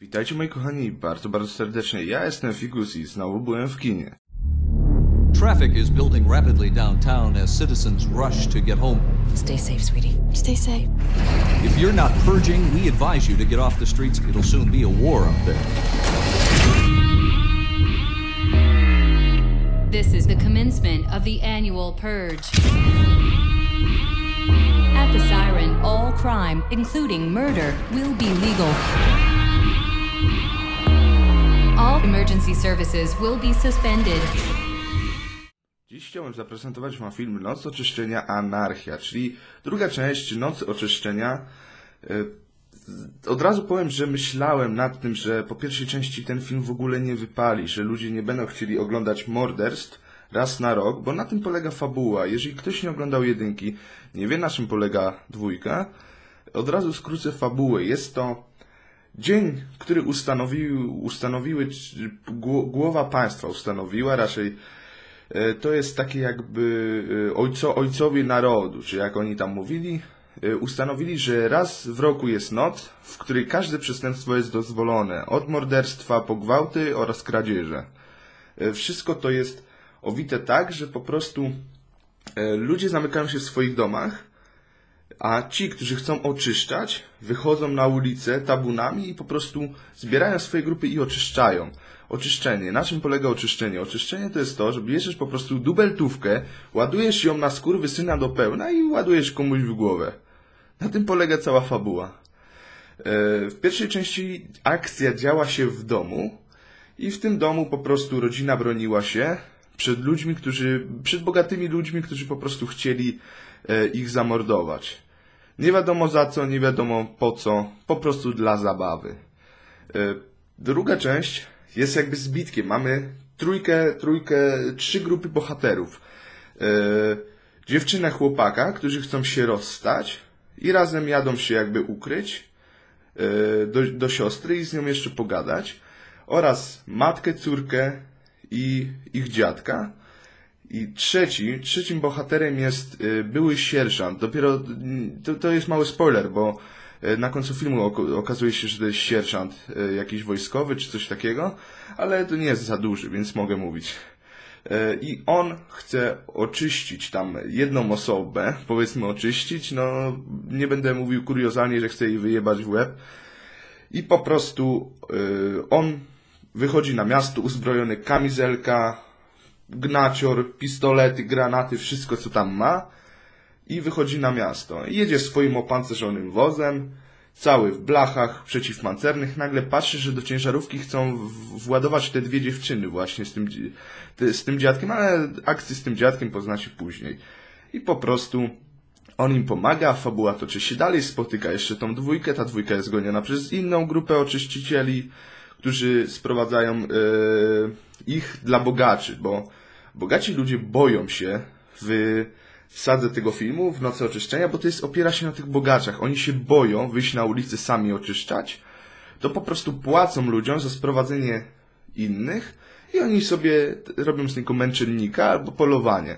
Witajcie moi kochani, bardzo, bardzo serdecznie. Ja jestem Figus i znowu byłem w kinie. Traffic is building rapidly downtown as citizens rush to get home. Stay safe, sweetie. Stay safe. If you're not purging, we advise you to get off the streets. It'll soon be a war up there. This is the commencement of the annual purge. At the siren, all crime, including murder, will be legal. Emergency services will be suspended. Dziś chciałem zaprezentować wam film Noc Oczyszczenia Anarchia, czyli druga część Nocy Oczyszczenia. E, Od razu powiem, że myślałem nad tym, że po pierwszej części ten film w ogóle nie wypali, że ludzie nie będą chcieli oglądać morderstw raz na rok, bo na tym polega fabuła. Jeżeli ktoś nie oglądał jedynki, nie wie na czym polega dwójka, od razu skrócę fabułę. Jest to dzień, który ustanowił, ustanowiły, głowa państwa ustanowiła raczej E, to jest takie jakby e, ojco, ojcowie narodu, czy jak oni tam mówili, e, ustanowili, że raz w roku jest noc, w której każde przestępstwo jest dozwolone, od morderstwa po gwałty oraz kradzieże. Wszystko to jest owite tak, że po prostu ludzie zamykają się w swoich domach, a ci, którzy chcą oczyszczać, wychodzą na ulicę tabunami i po prostu zbierają swoje grupy i oczyszczają. Oczyszczenie. Na czym polega oczyszczenie? Oczyszczenie to jest to, że bierzesz po prostu dubeltówkę, ładujesz ją na skór syna do pełna i ładujesz komuś w głowę. Na tym polega cała fabuła. E, W pierwszej części akcja działa się w domu i w tym domu po prostu rodzina broniła się przed ludźmi, którzy, przed bogatymi ludźmi, którzy po prostu chcieli e, ich zamordować. Nie wiadomo za co, nie wiadomo po co, po prostu dla zabawy. E, Druga część jest jakby zbitkiem. Mamy trójkę, trójkę, trzy grupy bohaterów. E, dziewczynę, chłopaka, którzy chcą się rozstać i razem jadą się jakby ukryć e, do, do siostry i z nią jeszcze pogadać. Oraz matkę, córkę i ich dziadka. I trzeci, trzecim bohaterem jest y, były sierżant. Dopiero, mm, to, to jest mały spoiler, bo y, na końcu filmu ok- okazuje się, że to jest sierżant y, jakiś wojskowy czy coś takiego, ale to nie jest za duży, więc mogę mówić. Y, I on chce oczyścić tam jedną osobę, powiedzmy oczyścić, no nie będę mówił kuriozalnie, że chce jej wyjebać w łeb. I po prostu y, on wychodzi na miasto uzbrojony kamizelka, gnacior, pistolety, granaty, wszystko co tam ma i wychodzi na miasto. Jedzie swoim opancerzonym wozem, cały w blachach przeciwpancernych. Nagle patrzy, że do ciężarówki chcą władować te dwie dziewczyny właśnie z tym, z tym dziadkiem, ale akcję z tym dziadkiem poznacie później. I po prostu on im pomaga, fabuła toczy się dalej, spotyka jeszcze tą dwójkę, ta dwójka jest goniona przez inną grupę oczyścicieli, którzy sprowadzają e, ich dla bogaczy, bo bogaci ludzie boją się w sadze tego filmu, w Nocy Oczyszczenia, bo to jest, opiera się na tych bogaczach. Oni się boją wyjść na ulicę sami oczyszczać, to po prostu płacą ludziom za sprowadzenie innych i oni sobie robią z niego męczennika albo polowanie.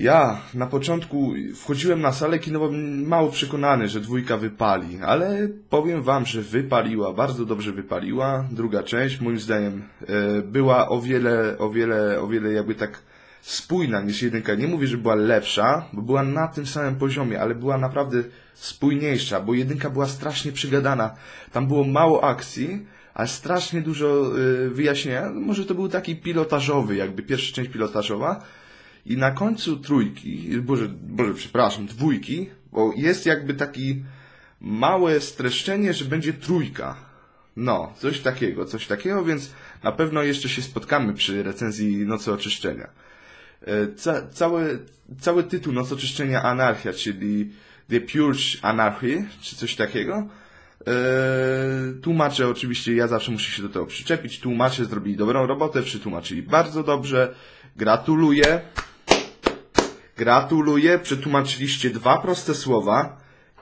Ja na początku wchodziłem na salę kinową mało przekonany, że dwójka wypali, ale powiem wam, że wypaliła, bardzo dobrze wypaliła. Druga część, moim zdaniem, e, była o wiele, o wiele, o wiele jakby tak spójna niż jedynka. Nie mówię, że była lepsza, bo była na tym samym poziomie, ale była naprawdę spójniejsza, bo jedynka była strasznie przygadana. Tam było mało akcji, ale strasznie dużo e, wyjaśnienia. Może to był taki pilotażowy, jakby pierwsza część pilotażowa. I na końcu trójki, Boże, Boże, przepraszam, dwójki, bo jest jakby taki małe streszczenie, że będzie trójka. No, coś takiego, coś takiego, więc na pewno jeszcze się spotkamy przy recenzji Nocy Oczyszczenia. E, Ca cały, cały tytuł Noc Oczyszczenia Anarchia, czyli The Purge Anarchy, czy coś takiego. E, tłumacze oczywiście, ja zawsze muszę się do tego przyczepić. Tłumacze zrobili dobrą robotę, przetłumaczyli bardzo dobrze. Gratuluję. Gratuluję, przetłumaczyliście dwa proste słowa.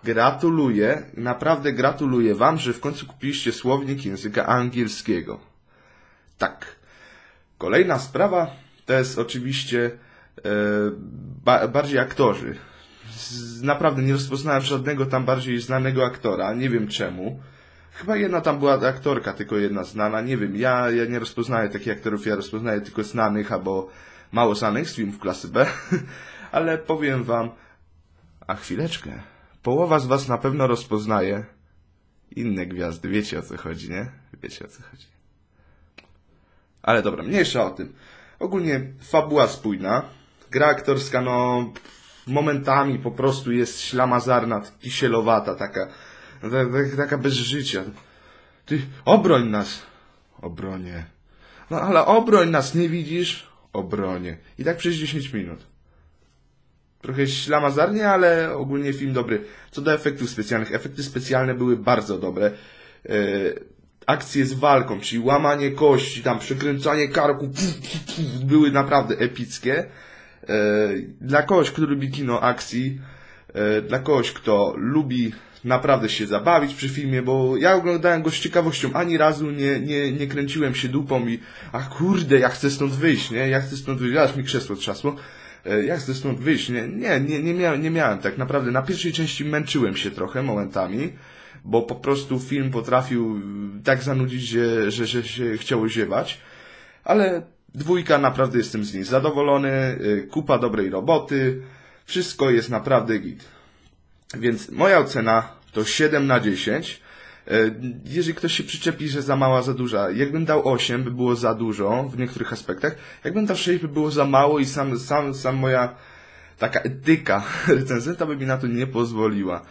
Gratuluję, naprawdę gratuluję wam, że w końcu kupiliście słownik języka angielskiego. Tak. Kolejna sprawa to jest oczywiście e, ba bardziej aktorzy. Z, naprawdę nie rozpoznałem żadnego tam bardziej znanego aktora, nie wiem czemu. Chyba jedna tam była aktorka, tylko jedna znana, nie wiem, ja, ja nie rozpoznaję takich aktorów, ja rozpoznaję tylko znanych albo mało znanych z filmów klasy B, ale powiem wam, a chwileczkę, połowa z was na pewno rozpoznaje inne gwiazdy, wiecie o co chodzi, nie? Wiecie o co chodzi. Ale dobra, mniejsza o tym. Ogólnie fabuła spójna, gra aktorska, no momentami po prostu jest ślamazarna, kisielowata, taka, taka, bez życia. Ty, obroń nas! Obronie. No ale obroń nas, nie widzisz? Obronie. I tak przez 10 minut. Trochę ślamazarnie, ale ogólnie film dobry. Co do efektów specjalnych, efekty specjalne były bardzo dobre. E, akcje z walką, czyli łamanie kości, tam przekręcanie karku, były naprawdę epickie. E, Dla kogoś, kto lubi kino akcji, e, dla kogoś, kto lubi naprawdę się zabawić przy filmie, bo ja oglądałem go z ciekawością, ani razu nie, nie, nie kręciłem się dupą i a kurde, ja chcę stąd wyjść, nie? Ja chcę stąd wyjść, aż mi krzesło trzasło. E, Ja chcę stąd wyjść, nie? Nie, nie, nie, miałem, nie miałem tak naprawdę. Na pierwszej części męczyłem się trochę momentami, bo po prostu film potrafił mm, tak zanudzić, że, że, że się chciało ziewać. Ale dwójka naprawdę jestem z niej zadowolony, y, kupa dobrej roboty, wszystko jest naprawdę git. Więc moja ocena to 7 na 10. E, Jeżeli ktoś się przyczepi, że za mała, za duża, jakbym dał 8, by było za dużo w niektórych aspektach. Jakbym dał 6, by było za mało i sam, sam, sam moja taka etyka recenzenta by mi na to nie pozwoliła.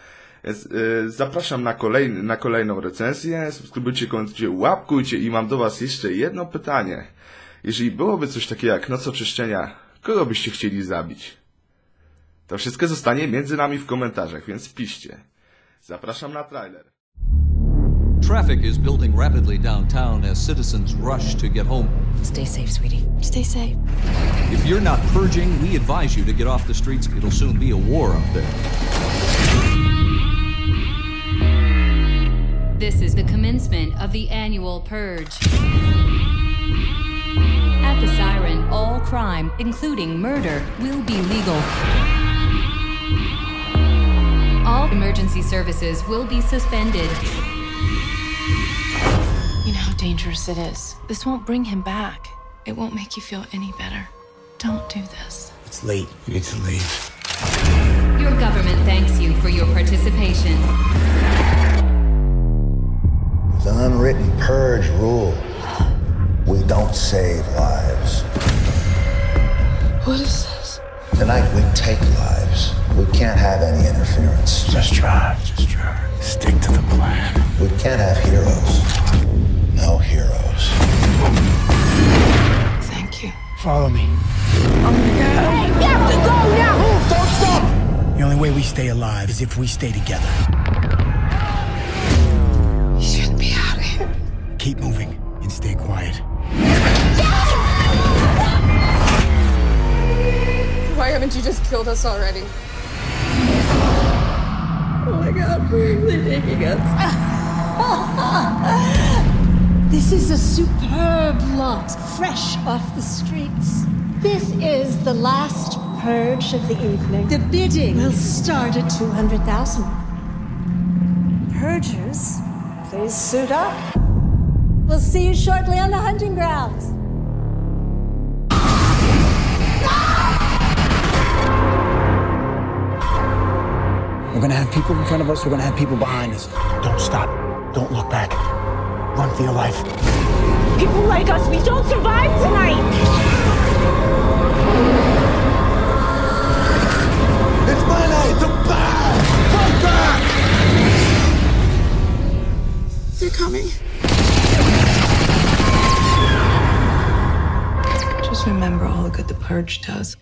Więc, e, zapraszam na, kolejny, na kolejną recenzję. Subskrybujcie, komentujcie, łapkujcie i mam do Was jeszcze jedno pytanie. Jeżeli byłoby coś takiego jak noc oczyszczenia, kogo byście chcieli zabić? To wszystko zostanie między nami w komentarzach, więc piszcie. Zapraszam na trailer. Traffic is building rapidly downtown as citizens rush to get home. Stay safe, sweetie. Stay safe. If you're not purging, we advise you to get off the streets. It'll soon be a war up there. This is the commencement of the annual purge. At the siren, all crime, including murder, will be legal. All emergency services will be suspended. You know how dangerous it is. This won't bring him back. It won't make you feel any better. Don't do this. It's late. You need to leave. Your government thanks you for your participation. It's an unwritten purge rule. We don't save lives. What is this? Tonight we take lives. We can't have any interference. Just try. Just try. Stick to the plan. We can't have heroes. No heroes. Thank you. Follow me. Oh oh, don't stop. The only way we stay alive is if we stay together. You shouldn't be out of here. Keep moving and stay quiet. Why haven't you just killed us already? Oh my god, they're taking us. this is a superb lot, fresh off the streets. This is the last purge of the evening. The bidding will start at 200,000. Purgers, please suit up. We'll see you shortly on the We're gonna have people in front of us. We're gonna have people behind us. Don't stop. Don't look back. Run for your life. People like us, we don't survive tonight. It's my night to back! Fight back! They're coming. Just remember all the good the purge does.